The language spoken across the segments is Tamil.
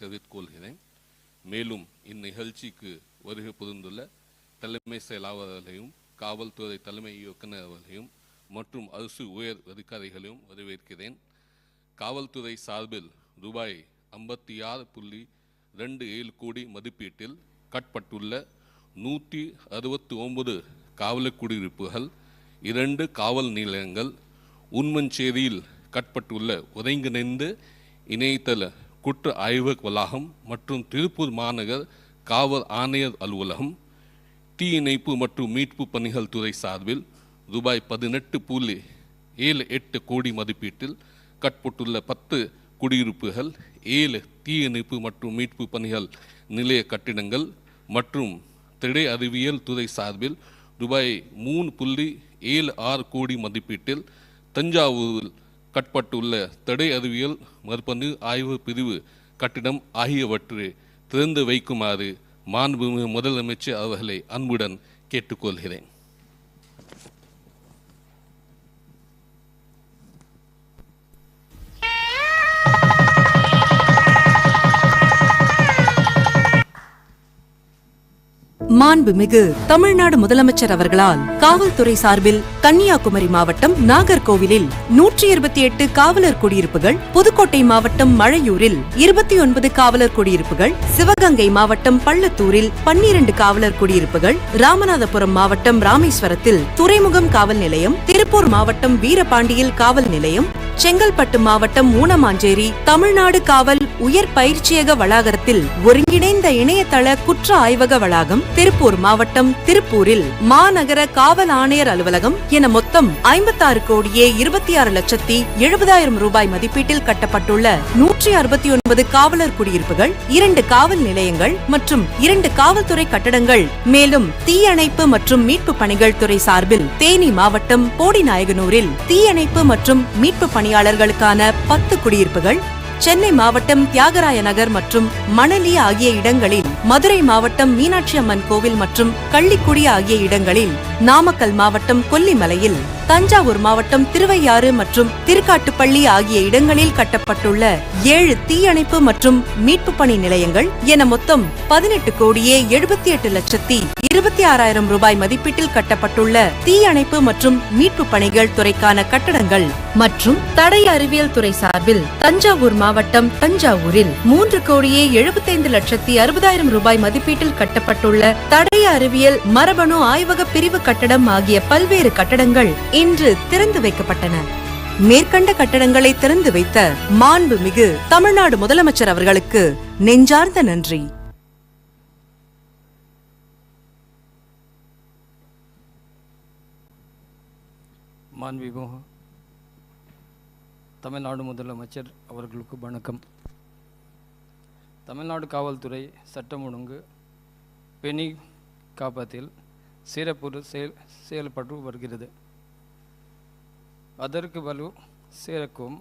தெரிவித்துக்கொள்கிறேன் மேலும் இந்நிகழ்ச்சிக்கு வருகை புரிந்துள்ள தலைமை செயலாளர்களையும் காவல்துறை தலைமை இயக்குனர் அவர்களையும் மற்றும் அரசு உயர் அதிகாரிகளையும் வரவேற்கிறேன். காவல்துறை சார்பில் ரூபாய் ஐம்பத்தி ஆறு புள்ளி ரெண்டு ஏழு கோடி மதிப்பீட்டில் கட்பட்டுள்ள நூற்றி அறுபத்தி ஒன்பது காவல குடியிருப்புகள் இரண்டு காவல் நிலையங்கள் உண்மஞ்சேரியில் கட்பட்டுள்ள ஒருங்கிணைந்த இணையதள குற்ற ஆய்வக வளாகம் மற்றும் திருப்பூர் மாநகர் காவல் ஆணையர் அலுவலகம் தீ இணைப்பு மற்றும் மீட்பு பணிகள் துறை சார்பில் ரூபாய் பதினெட்டு புள்ளி ஏழு எட்டு கோடி மதிப்பீட்டில் கட்பட்டுள்ள பத்து குடியிருப்புகள் ஏழு தீயணைப்பு மற்றும் மீட்பு பணிகள் நிலைய கட்டிடங்கள் மற்றும் திடை அறிவியல் துறை சார்பில் ரூபாய் மூணு புள்ளி ஏழு ஆறு கோடி மதிப்பீட்டில் தஞ்சாவூரில் கட்பட்டுள்ள தடை அறிவியல் மறுபணி ஆய்வு பிரிவு கட்டிடம் ஆகியவற்றை திறந்து வைக்குமாறு மாண்புமிகு முதலமைச்சர் அவர்களை அன்புடன் கேட்டுக்கொள்கிறேன். மாண்புமிகு தமிழ்நாடு முதலமைச்சர் அவர்களால் காவல்துறை சார்பில் கன்னியாகுமரி மாவட்டம் நாகர்கோவிலில் நூற்றி இருபத்தி எட்டு காவலர் குடியிருப்புகள் புதுக்கோட்டை மாவட்டம் மழையூரில் இருபத்தி ஒன்பது காவலர் குடியிருப்புகள் சிவகங்கை மாவட்டம் பள்ளத்தூரில் பன்னிரண்டு காவலர் குடியிருப்புகள் ராமநாதபுரம் மாவட்டம் ராமேஸ்வரத்தில் துறைமுகம் காவல் நிலையம் திருப்பூர் மாவட்டம் வீரபாண்டியில் காவல் நிலையம் செங்கல்பட்டு மாவட்டம் ஊனமாஞ்சேரி தமிழ்நாடு காவல் உயர் பயிற்சியக வளாகத்தில் ஒருங்கிணைந்த இணையதள குற்ற ஆய்வக வளாகம் திருப்பூர் மாவட்டம் திருப்பூரில் மாநகர காவல் ஆணையர் அலுவலகம் என மொத்தம் ஐம்பத்தாறு கோடியே இருபத்தி ஆறு லட்சத்தி எழுபதாயிரம் ரூபாய் மதிப்பீட்டில் கட்டப்பட்டுள்ள நூற்றி அறுபத்தி ஒன்பது காவலர் குடியிருப்புகள் இரண்டு காவல் நிலையங்கள் மற்றும் இரண்டு காவல்துறை கட்டடங்கள் மேலும் தீயணைப்பு மற்றும் மீட்பு பணிகள் துறை சார்பில் தேனி மாவட்டம் போடிநாயகனூரில் தீயணைப்பு மற்றும் மீட்பு பணி பணியாளர்களுக்கான பத்து குடியிருப்புகள் சென்னை மாவட்டம் தியாகராய நகர் மற்றும் மணலி ஆகிய இடங்களில் மதுரை மாவட்டம் மீனாட்சி அம்மன் கோவில் மற்றும் கள்ளிக்குடி ஆகிய இடங்களில் நாமக்கல் மாவட்டம் கொல்லிமலையில். தஞ்சாவூர் மாவட்டம் திருவையாறு மற்றும் திருக்காட்டுப்பள்ளி ஆகிய இடங்களில் கட்டப்பட்டுள்ள ஏழு தீயணைப்பு மற்றும் மீட்பு பணி நிலையங்கள் என மொத்தம் பதினெட்டு கோடியே எழுபத்தி எட்டு லட்சத்தி இருபத்தி ஆறாயிரம் ரூபாய் மதிப்பீட்டில் கட்டப்பட்டுள்ள தீயணைப்பு மற்றும் மீட்பு பணிகள் துறைக்கான கட்டடங்கள் மற்றும் தடய அறிவியல் துறை சார்பில் தஞ்சாவூர் மாவட்டம் தஞ்சாவூரில் மூன்று கோடியே எழுபத்தைந்து லட்சத்தி அறுபதாயிரம் ரூபாய் மதிப்பீட்டில் கட்டப்பட்டுள்ள தடய அறிவியல் மரபணு ஆய்வக பிரிவு கட்டடம் ஆகிய பல்வேறு கட்டடங்கள் இன்று திறந்து வைக்கப்பட்டன. மேற்கண்ட கட்டடங்களை திறந்து வைத்த மாண்புமிகு தமிழ்நாடு முதலமைச்சர் அவர்களுக்கு நெஞ்சார்ந்த நன்றி. மாண்புமிகு தமிழ்நாடு முதலமைச்சர் அவர்களுக்கு வணக்கம். தமிழ்நாடு காவல்துறை சட்டம் ஒழுங்கு பெணி காப்பத்தில் சிறப்பு செயல் செயல்பட்டு வருகிறது. அதற்கு வலு சேர்க்கும்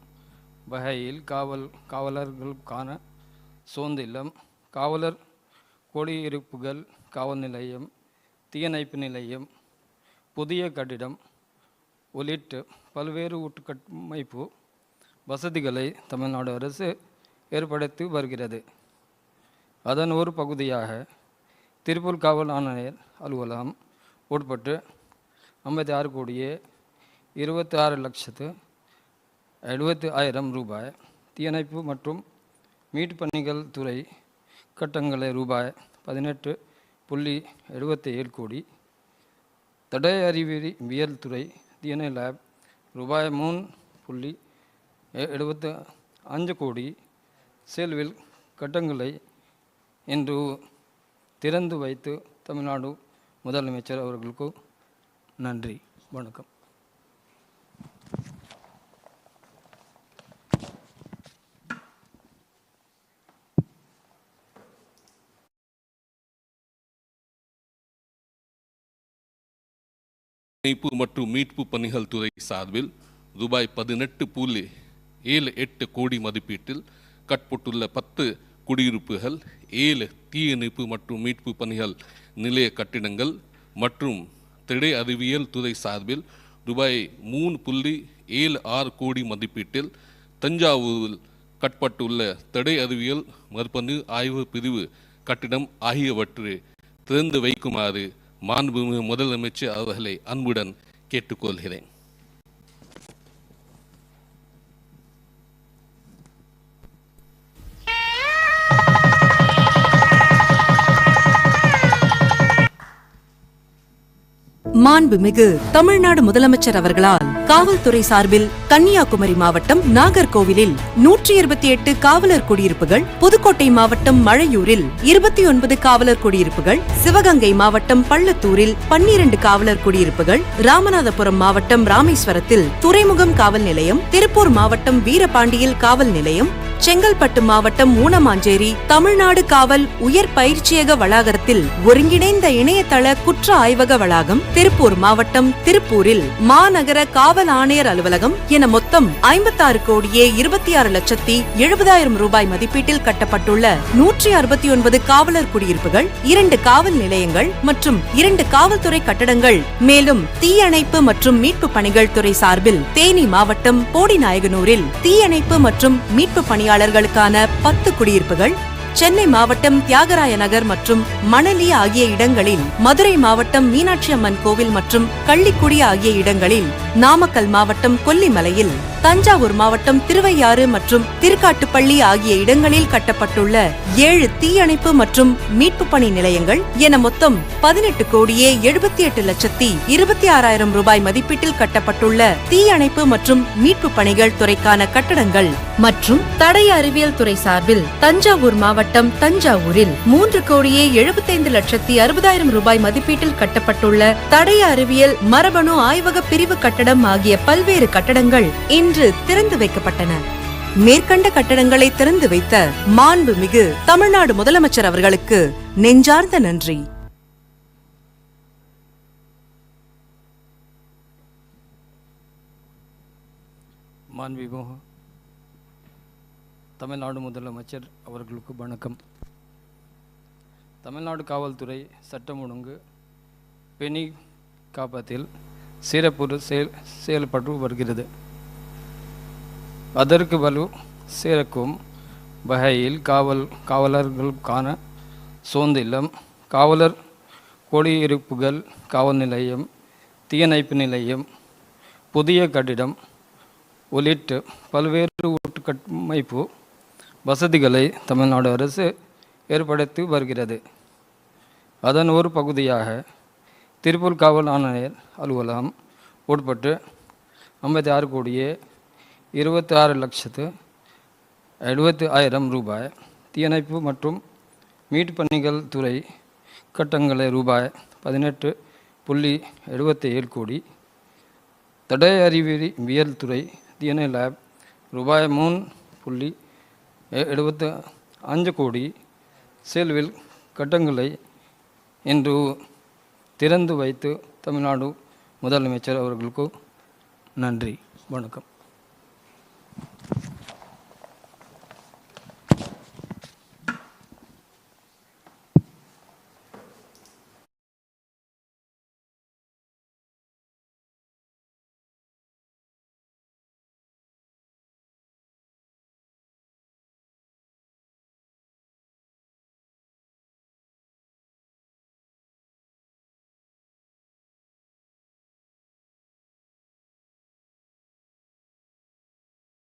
வகையில் காவல் காவலர்களுக்கான சோந்தில்லம் காவலர் குடியிருப்புகள் காவல் நிலையம் தீயணைப்பு நிலையம் புதிய கட்டிடம் உள்ளிட்டு பல்வேறு உட்கட்டமைப்பு வசதிகளை தமிழ்நாடு அரசு ஏற்படுத்தி வருகிறது. அதன் ஒரு பகுதியாக திருப்பூர் காவல் ஆணையர் அலுவலகம் உட்பட்டு ஐம்பத்தி ஆறு கோடியே இருபத்தி ஆறு லட்சத்து எழுபத்து ஆயிரம் ரூபாய். தீயணைப்பு மற்றும் மீட்பு பணிகள் துறை கட்டங்களை ரூபாய் பதினெட்டு புள்ளி எழுபத்தி ஏழு கோடி தடய அறிவியல் துறை தீயணை லேப் ரூபாய் மூணு புள்ளி எ- எழுபத்து அஞ்சு கோடி. செல்வில் கட்டங்களை இன்று திறந்து வைத்து தமிழ்நாடு முதலமைச்சர் அவர்களுக்கு நன்றி. வணக்கம். இணைப்பு மற்றும் மீட்பு பணிகள் துறை சார்பில் ரூபாய் பதினெட்டு புள்ளி ஏழு எட்டு கோடி மதிப்பீட்டில் கட்பட்டுள்ள பத்து குடியிருப்புகள் ஏழு தீயணைப்பு மற்றும் மீட்பு பணிகள் நிலைய கட்டிடங்கள் மற்றும் திடை அறிவியல் துறை சார்பில் ரூபாய் மூணு புள்ளி ஏழு ஆறு கோடி மதிப்பீட்டில் தஞ்சாவூரில் கட்பட்டுள்ள தடை அறிவியல் மறுபணு ஆய்வு பிரிவு கட்டிடம் ஆகியவற்றை திறந்து வைக்குமாறு மாண்புமிகு முதலமைச்சர் அவர்களை அன்புடன் கேட்டுக்கொள்கிறேன். மாண்புமிகு தமிழ்நாடு முதலமைச்சர் அவர்களால் காவல்துறை சார்பில் கன்னியாகுமரி மாவட்டம் நாகர்கோவிலில் நூற்றி இருபத்தி எட்டு காவலர் குடியிருப்புகள் புதுக்கோட்டை மாவட்டம் மழையூரில் இருபத்தி ஒன்பது காவலர் குடியிருப்புகள் சிவகங்கை மாவட்டம் பள்ளத்தூரில் பன்னிரண்டு காவலர் குடியிருப்புகள் ராமநாதபுரம் மாவட்டம் ராமேஸ்வரத்தில் துறைமுகம் காவல் நிலையம் திருப்பூர் மாவட்டம் வீரபாண்டியில் காவல் நிலையம் செங்கல்பட்டு மாவட்டம் ஊனமாஞ்சேரி தமிழ்நாடு காவல் உயர் பயிற்சியக வளாகத்தில் ஒருங்கிணைந்த இணையதள குற்ற ஆய்வக வளாகம் திருப்பூர் மாவட்டம் திருப்பூரில் மாநகர காவல் ஆணையர் அலுவலகம் என மொத்தம் ஐம்பத்தாறு கோடியே இருபத்தி ஆறு லட்சத்தி எழுபதாயிரம் ரூபாய் மதிப்பீட்டில் கட்டப்பட்டுள்ள நூற்றி அறுபத்தி ஒன்பது காவலர் குடியிருப்புகள் இரண்டு காவல் நிலையங்கள் மற்றும் இரண்டு காவல்துறை கட்டடங்கள் மேலும் தீயணைப்பு மற்றும் மீட்பு பணிகள் துறை சார்பில் தேனி மாவட்டம் போடிநாயகனூரில் தீயணைப்பு மற்றும் மீட்பு பணியாளர்களுக்கான பத்து குடியிருப்புகள் சென்னை மாவட்டம் தியாகராய நகர் மற்றும் மணலி ஆகிய இடங்களில் மதுரை மாவட்டம் மீனாட்சி அம்மன் கோவில் மற்றும் கள்ளிக்குடி ஆகிய இடங்களில் நாமக்கல் மாவட்டம் கொல்லிமலையில். தஞ்சாவூர் மாவட்டம் திருவையாறு மற்றும் திருக்காட்டுப்பள்ளி ஆகிய இடங்களில் கட்டப்பட்டுள்ள ஏழு தீயணைப்பு மற்றும் மீட்பு பணி நிலையங்கள் என மொத்தம் பதினெட்டு கோடியே எழுபத்தி எட்டு லட்சத்தி இருபத்தி ஆறாயிரம் ரூபாய் மதிப்பீட்டில் கட்டப்பட்டுள்ள தீயணைப்பு மற்றும் மீட்பு பணிகள் துறைக்கான கட்டடங்கள் மற்றும் தடய அறிவியல் துறை சார்பில் தஞ்சாவூர் மாவட்டம் தஞ்சாவூரில் மூன்று கோடியே எழுபத்தைந்து லட்சத்தி அறுபதாயிரம் ரூபாய் மதிப்பீட்டில் கட்டப்பட்டுள்ள தடய அறிவியல் மரபணு ஆய்வக பிரிவு கட்டடம் ஆகிய பல்வேறு கட்டடங்கள் இன்று திறந்து வைக்கப்பட்டன. மேற்கண்ட கட்டடங்களை திறந்து வைத்த மாண்புமிகு தமிழ்நாடு முதலமைச்சர் அவர்களுக்கு நெஞ்சார்ந்த நன்றி. மாண்புமிகு தமிழ்நாடு முதலமைச்சர் அவர்களுக்கு வணக்கம். தமிழ்நாடு காவல்துறை சட்டம் ஒழுங்கு பெனி காப்பத்தில் சிறப்பு செயல் செயல்பட்டு வருகிறது. அதற்கு வலு சேர்க்கும் வகையில் காவல் காவலர்களுக்கான சோந்தில்லம் காவலர் குடியிருப்புகள் காவல் நிலையம் தீயணைப்பு நிலையம் புதிய கட்டிடம் உள்ளிட்டு பல்வேறு உட்கட்டமைப்பு வசதிகளை தமிழ்நாடு அரசு ஏற்படுத்தி வருகிறது. அதன் ஒரு பகுதியாக திருப்பூர் காவல் ஆணையர் அலுவலகம் உட்பட்டு ஐம்பத்தி ஆறு கோடியே இருபத்தி ஆறு லட்சத்து எழுபத்தி ஆயிரம் ரூபாய். தீயணைப்பு மற்றும் மீட்பு பணிகள் துறை கட்டங்களை ரூபாய் பதினெட்டு புள்ளி எழுபத்தி ஏழு கோடி. தடய அறிவியல் துறை டிஎன்ஏ லேப் ரூபாய் மூணு புள்ளி எ- எழுபத்து அஞ்சு கோடி. செல்வில் கட்டங்களை இன்று திறந்து வைத்து தமிழ்நாடு முதலமைச்சர் அவர்களுக்கு நன்றி. வணக்கம்.